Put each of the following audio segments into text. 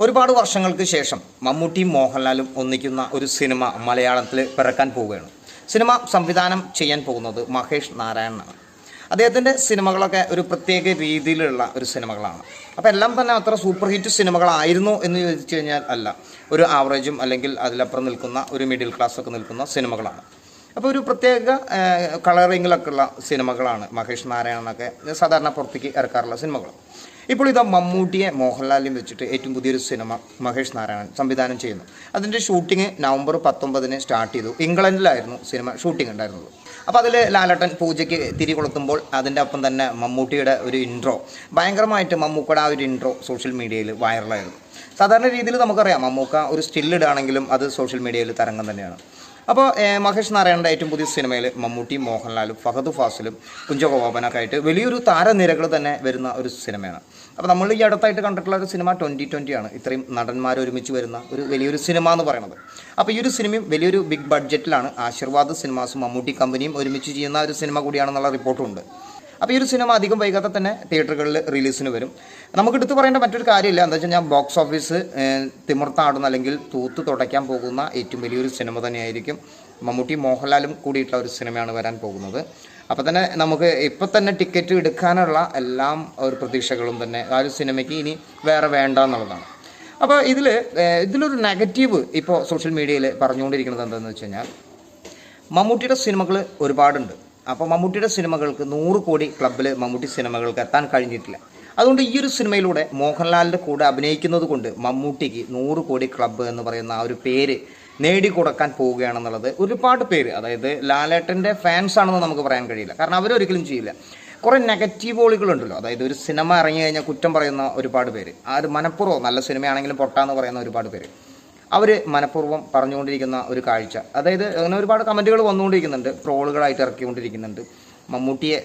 ഒരുപാട് വർഷങ്ങൾക്ക് ശേഷം മമ്മൂട്ടിയും മോഹൻലാലും ഒന്നിക്കുന്ന ഒരു സിനിമ മലയാളത്തിൽ പിറക്കാൻ പോവുകയാണ്. സിനിമ സംവിധാനം ചെയ്യാൻ പോകുന്നത് മഹേഷ് നാരായണനാണ് അദ്ദേഹത്തിന്റെ സിനിമകളൊക്കെ ഒരു പ്രത്യേക രീതിയിലുള്ള ഒരു സിനിമകളാണ്. അപ്പോൾ എല്ലാം തന്നെ അത്ര സൂപ്പർ ഹിറ്റ് സിനിമകളായിരുന്നു എന്ന് ചോദിച്ചു കഴിഞ്ഞാൽ അല്ല. ഒരു ആവറേജും അല്ലെങ്കിൽ അതിലപ്പുറം നിൽക്കുന്ന ഒരു മിഡിൽ ക്ലാസ് ഒക്കെ നിൽക്കുന്ന സിനിമകളാണ്. അപ്പോൾ ഒരു പ്രത്യേക കളറിങ്ങിലൊക്കെ ഉള്ള സിനിമകളാണ് മഹേഷ് നാരായണനൊക്കെ സാധാരണ പുറത്തേക്ക് ഇറക്കാറുള്ള സിനിമകൾ. ഇപ്പോൾ ഇതാ മമ്മൂട്ടിയെ മോഹൻലാലിലും വെച്ചിട്ട് ഏറ്റവും പുതിയൊരു സിനിമ മഹേഷ് നാരായണൻ സംവിധാനം ചെയ്യുന്നു. അതിന്റെ ഷൂട്ടിംഗ് നവംബർ പത്തൊമ്പതിന് സ്റ്റാർട്ട് ചെയ്തു. ഇംഗ്ലണ്ടിലായിരുന്നു സിനിമ ഷൂട്ടിംഗ് ഉണ്ടായിരുന്നത്. അപ്പോൾ അതിൽ ലാലട്ടൻ പൂജയ്ക്ക് തിരി കൊളുത്തുമ്പോൾ അതിന്റെ ഒപ്പം തന്നെ മമ്മൂട്ടിയുടെ ഒരു ഇൻട്രോ ഭയങ്കരമായിട്ട് മമ്മൂക്കയുടെ ആ ഒരു ഇൻട്രോ സോഷ്യൽ മീഡിയയിൽ വൈറലായിരുന്നു സാധാരണ രീതിയിൽ നമുക്കറിയാം മമ്മൂക്ക ഒരു സ്റ്റില്ലിടാണെങ്കിലും അത് സോഷ്യൽ മീഡിയയിൽ തരംഗം തന്നെയാണ്. അപ്പോൾ മഹേഷ് നാരായണന്റെ ഏറ്റവും പുതിയ സിനിമയിൽ മമ്മൂട്ടി മോഹൻലാലും ഫഹദ് ഫാസിലും കുഞ്ചഗോപനൊക്കെ ആയിട്ട് വലിയൊരു താരനിരകൾ തന്നെ വരുന്ന ഒരു സിനിമയാണ്. അപ്പോൾ നമ്മൾ ഈ അടുത്തായിട്ട് കണ്ടിട്ടുള്ള ഒരു സിനിമ ട്വന്റി ട്വന്റി ആണ്. ഇത്രയും നടന്മാർ ഒരുമിച്ച് വരുന്ന ഒരു വലിയൊരു സിനിമ എന്ന് പറയുന്നത്. അപ്പോൾ ഈ ഒരു സിനിമയും വലിയൊരു ബിഗ് ബഡ്ജറ്റിലാണ് ആശീർവാദ് സിനിമാസും മമ്മൂട്ടി കമ്പനിയും ഒരുമിച്ച് ചെയ്യുന്ന ഒരു സിനിമ കൂടിയാണെന്നുള്ള റിപ്പോർട്ടുണ്ട് അപ്പോൾ ഈ ഒരു സിനിമ അധികം വൈകാതെ തന്നെ തിയേറ്ററുകളിൽ റിലീസിന് വരും. നമുക്ക് എടുത്തു പറയേണ്ട മറ്റൊരു കാര്യമില്ല. എന്താ വെച്ചാൽ ഞാൻ ബോക്സ് ഓഫീസ് തിമിർത്താടുന്ന അല്ലെങ്കിൽ തൂത്ത് തുടയ്ക്കാൻ പോകുന്ന ഏറ്റവും വലിയൊരു സിനിമ തന്നെയായിരിക്കും. മമ്മൂട്ടി മോഹൻലാലും കൂടിയിട്ടുള്ള ഒരു സിനിമയാണ് വരാൻ പോകുന്നത്. അപ്പോൾ തന്നെ നമുക്ക് ഇപ്പം തന്നെ ടിക്കറ്റ് എടുക്കാനുള്ള എല്ലാം ഒരു പ്രതീക്ഷകളും തന്നെ ആ ഒരു സിനിമയ്ക്ക് ഇനി വേറെ വേണ്ട എന്നുള്ളതാണ്. അപ്പോൾ ഇതിൽ ഇതിലൊരു നെഗറ്റീവ് ഇപ്പോൾ സോഷ്യൽ മീഡിയയിൽ പറഞ്ഞുകൊണ്ടിരിക്കുന്നത് എന്താണെന്ന് വെച്ച് കഴിഞ്ഞാൽ മമ്മൂട്ടിയുടെ സിനിമകൾ ഒരുപാടുണ്ട്. അപ്പോൾ മമ്മൂട്ടിയുടെ സിനിമകൾക്ക് നൂറ് കോടി ക്ലബിൽ മമ്മൂട്ടി സിനിമകൾക്ക് എത്താൻ കഴിഞ്ഞിട്ടില്ല. അതുകൊണ്ട് ഈ ഒരു സിനിമയിലൂടെ മോഹൻലാലിന്റെ കൂടെ അഭിനയിക്കുന്നത് കൊണ്ട് മമ്മൂട്ടിക്ക് നൂറ് കോടി ക്ലബ്ബ് എന്ന് പറയുന്ന ആ ഒരു പേര് നേടിക്കൊടുക്കാൻ പോവുകയാണെന്നുള്ളത് ഒരുപാട് പേര് അതായത് ലാലേട്ടന്റെ ഫാൻസ് ആണെന്ന് നമുക്ക് പറയാൻ കഴിയില്ല. കാരണം അവരൊരിക്കലും ചെയ്യില്ല. കുറേ നെഗറ്റീവ് ഓളികളുണ്ടല്ലോ അതായത് ഒരു സിനിമ ഇറങ്ങി കഴിഞ്ഞാൽ കുറ്റം പറയുന്ന ഒരുപാട് പേര്. ആ ഒരു മനഃപൂർവം നല്ല സിനിമയാണെങ്കിലും പൊട്ടാന്ന് പറയുന്ന ഒരുപാട് പേര്. അവർ മനഃപൂർവം പറഞ്ഞുകൊണ്ടിരിക്കുന്ന ഒരു കാഴ്ച. അതായത് അങ്ങനെ ഒരുപാട് കമന്റുകൾ വന്നുകൊണ്ടിരിക്കുന്നുണ്ട്. ട്രോളുകളായിട്ട് ഇറക്കിക്കൊണ്ടിരിക്കുന്നുണ്ട്. മമ്മൂട്ടിയെ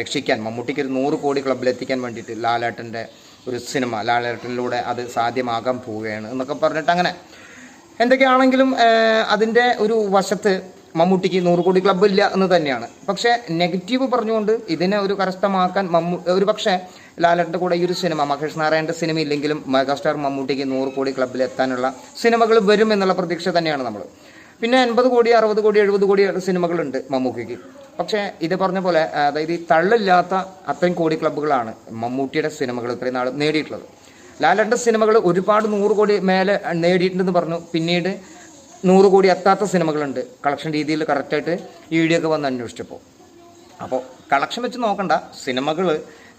രക്ഷിക്കാൻ മമ്മൂട്ടിക്ക് ഒരു നൂറ് കോടി ക്ലബിലെത്തിക്കാൻ വേണ്ടിയിട്ട് ലാലേട്ടന്റെ ഒരു സിനിമ ലാലേട്ടനിലൂടെ അത് സാധ്യമാകാൻ പോവുകയാണ് എന്നൊക്കെ പറഞ്ഞിട്ട് അങ്ങനെ എന്തൊക്കെയാണെങ്കിലും അതിന്റെ ഒരു വശത്ത് മമ്മൂട്ടിക്ക് നൂറ് കോടി ക്ലബ്ബ് ഇല്ല എന്ന് തന്നെയാണ്. പക്ഷേ നെഗറ്റീവ് പറഞ്ഞുകൊണ്ട് ഇതിനെ ഒരു കരസ്ഥമാക്കാൻ മമ്മൂ ഒരു പക്ഷേ ലാലേട്ടന്റെ കൂടെ ഈ ഒരു സിനിമ മഹേഷ് നാരായണന്റെ സിനിമ ഇല്ലെങ്കിലും മെഗാസ്റ്റാർ മമ്മൂട്ടിക്ക് നൂറ് കോടി ക്ലബ്ബിൽ എത്താനുള്ള സിനിമകൾ വരും എന്നുള്ള പ്രതീക്ഷ തന്നെയാണ് നമ്മൾ. പിന്നെ എൺപത് കോടി അറുപത് കോടി എഴുപത് കോടി സിനിമകളുണ്ട് മമ്മൂക്കിക്ക്. പക്ഷേ ഇത് പറഞ്ഞ പോലെ അതായത് ഈ തള്ളില്ലാത്ത അത്രയും കോടി ക്ലബ്ബുകളാണ് മമ്മൂട്ടിയുടെ സിനിമകൾ ഇത്രയും നാൾ നേടിയിട്ടുള്ളത്. ലാലേട്ടന്റെ സിനിമകൾ ഒരുപാട് നൂറ് കോടി മേലെ നേടിയിട്ടുണ്ടെന്ന് പറഞ്ഞു. പിന്നീട് നൂറ് കോടി എത്താത്ത സിനിമകളുണ്ട്. കളക്ഷൻ രീതിയിൽ കറക്റ്റായിട്ട് ഈ വീഡിയോ ഒക്കെ വന്ന് അന്വേഷിച്ചപ്പോൾ അപ്പോൾ കളക്ഷൻ വെച്ച് നോക്കണ്ട. സിനിമകൾ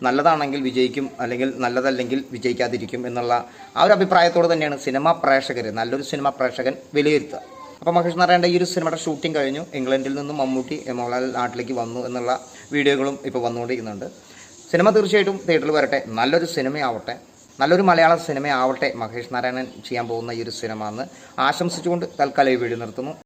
നല്ലതാണെങ്കിൽ വിജയിക്കും അല്ലെങ്കിൽ നല്ലതല്ലെങ്കിൽ വിജയിക്കാതിരിക്കും എന്നുള്ള ആ ഒരു അഭിപ്രായത്തോട് തന്നെയാണ് സിനിമ പ്രേക്ഷകർ നല്ലൊരു സിനിമ പ്രേക്ഷകൻ വിലയിരുത്തുക. അപ്പോൾ മഹേഷ് നാരായണന്റെ ഈ ഒരു സിനിമയുടെ ഷൂട്ടിംഗ് കഴിഞ്ഞു. ഇംഗ്ലണ്ടിൽ നിന്നും മമ്മൂട്ടി മോഹൻലാൽ നാട്ടിലേക്ക് വന്നു എന്നുള്ള വീഡിയോകളും ഇപ്പോൾ വന്നുകൊണ്ടിരിക്കുന്നുണ്ട്. സിനിമ തീർച്ചയായിട്ടും തിയേറ്ററിൽ വരട്ടെ. നല്ലൊരു സിനിമയാവട്ടെ. നല്ലൊരു മലയാള സിനിമയാവട്ടെ മഹേഷ് നാരായണൻ ചെയ്യാൻ പോകുന്ന ഈ ഒരു സിനിമ എന്ന് ആശംസിച്ചുകൊണ്ട് തൽക്കാലം ഈ വീഡിയോ നിർത്തുന്നു.